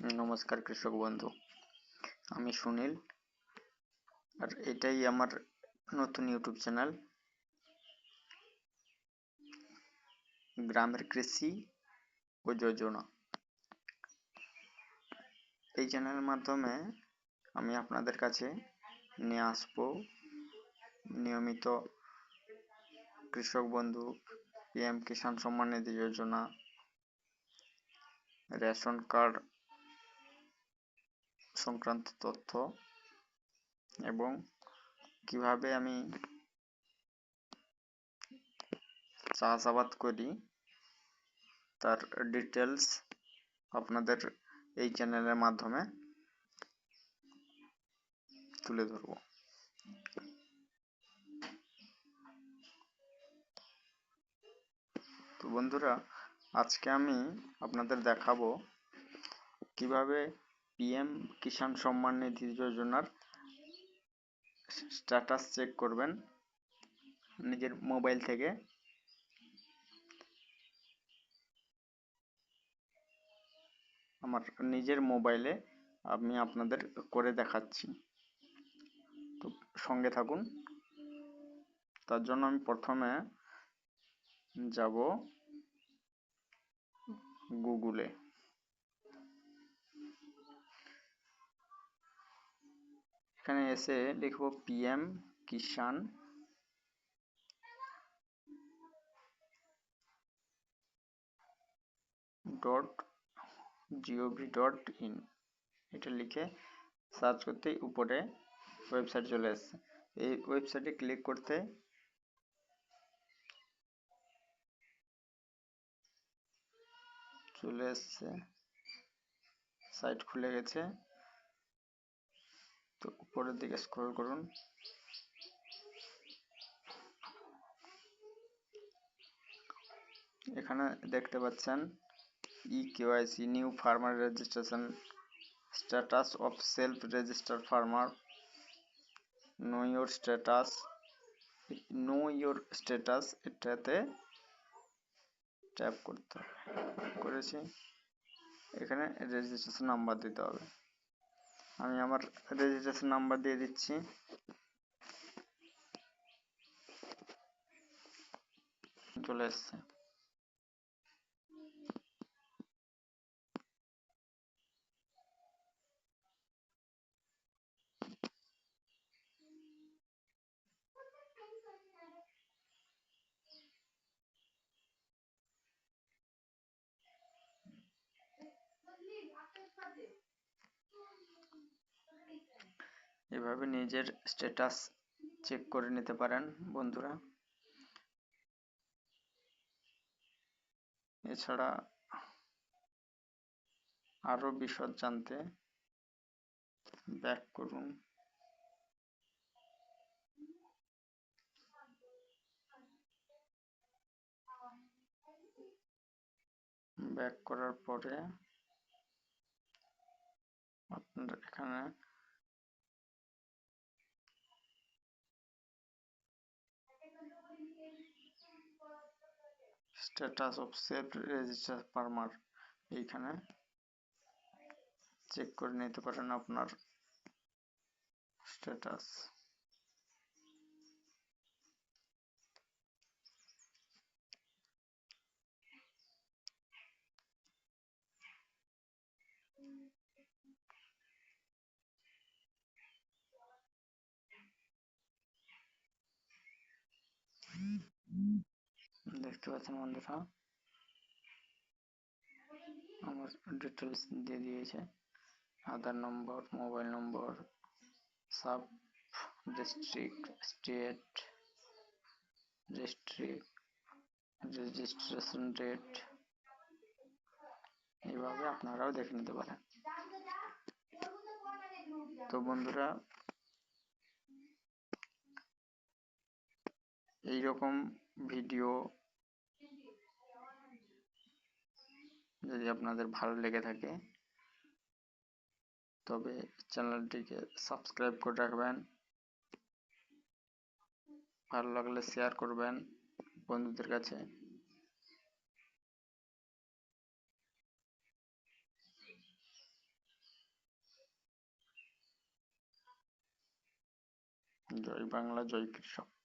নমস্কার কৃষক বন্ধু, আমি সুনীল। আর এটাই আমার নতুন ইউটিউব চ্যানেল। গ্রামের কৃষি ও যোজনা। এই চ্যানেলের মাধ্যমে আমি আপনাদের কাছে নিয়ে আসব নিয়মিত কৃষক বন্ধু পিএম কিষাণ সম্মান নিধি যোজনা, রেশন কার্ড সংক্রান্ত তথ্য এবং কীভাবে আমি চাষাবাদ করি, তার ডিটেলস আপনাদের এই চ্যানেলের মাধ্যমে তুলে ধরব। তো বন্ধুরা, আজকে আমি আপনাদের দেখাবো কীভাবে পিএম কিষাণ সম্মান নিধি যোজনার স্ট্যাটাস চেক করবেন নিজের মোবাইল থেকে। আমার নিজের মোবাইলে আমি আপনাদের করে দেখাচ্ছি। তো সঙ্গে থাকুন। তার জন্য আমি প্রথমে যাব গুগলে। এখানে এসে লিখব PM Kisan dot GOV dot in. এটা লিখে সার্চ করতে উপরে ওয়েবসাইট চলে আসছে এই ওয়েবসাইটে ক্লিক করতে চলে এসছে। সাইট খুলে গেছে। তো উপরের দিকে স্ক্রল করুন। এখানে দেখতে পাচ্ছেন e KYC new farmer registration status of self register farmer know your status know your status এটাতে ট্যাপ করতে হবে। করেছি। এখানে রেজিস্ট্রেশন নাম্বার দিতে হবে। আমি আমার রেজিস্ট্রেশন নাম্বার দিয়ে দিচ্ছি। চলে এসছে। এভাবে নিজের স্ট্যাটাস চেক করে নিতে পারেন, বন্ধুরা। এছাড়া আরও বিশদ জানতে ব্যাক করুন। ব্যাক করার পরে আপনার এখানে status of save register farmer এইখানে চেক করে নিতে পারেন আপনার স্ট্যাটাস দেখতে পাচ্ছেন বন্ধুরা আমার ডিটেলস দিয়ে দিয়েছে। Aadhaar number mobile number sub district state district registration date এইভাবে আপনারাও দেখে নিতে পারেন। তো বন্ধুরা, এইরকম ভিডিও যদি আপনাদের ভালো লেগে থাকে, তবে চ্যানেলটিকে সাবস্ক্রাইব করে রাখবেন। ভালো লাগলে শেয়ার করবেন বন্ধুদের কাছে। জয় বাংলা, জয় কৃষক।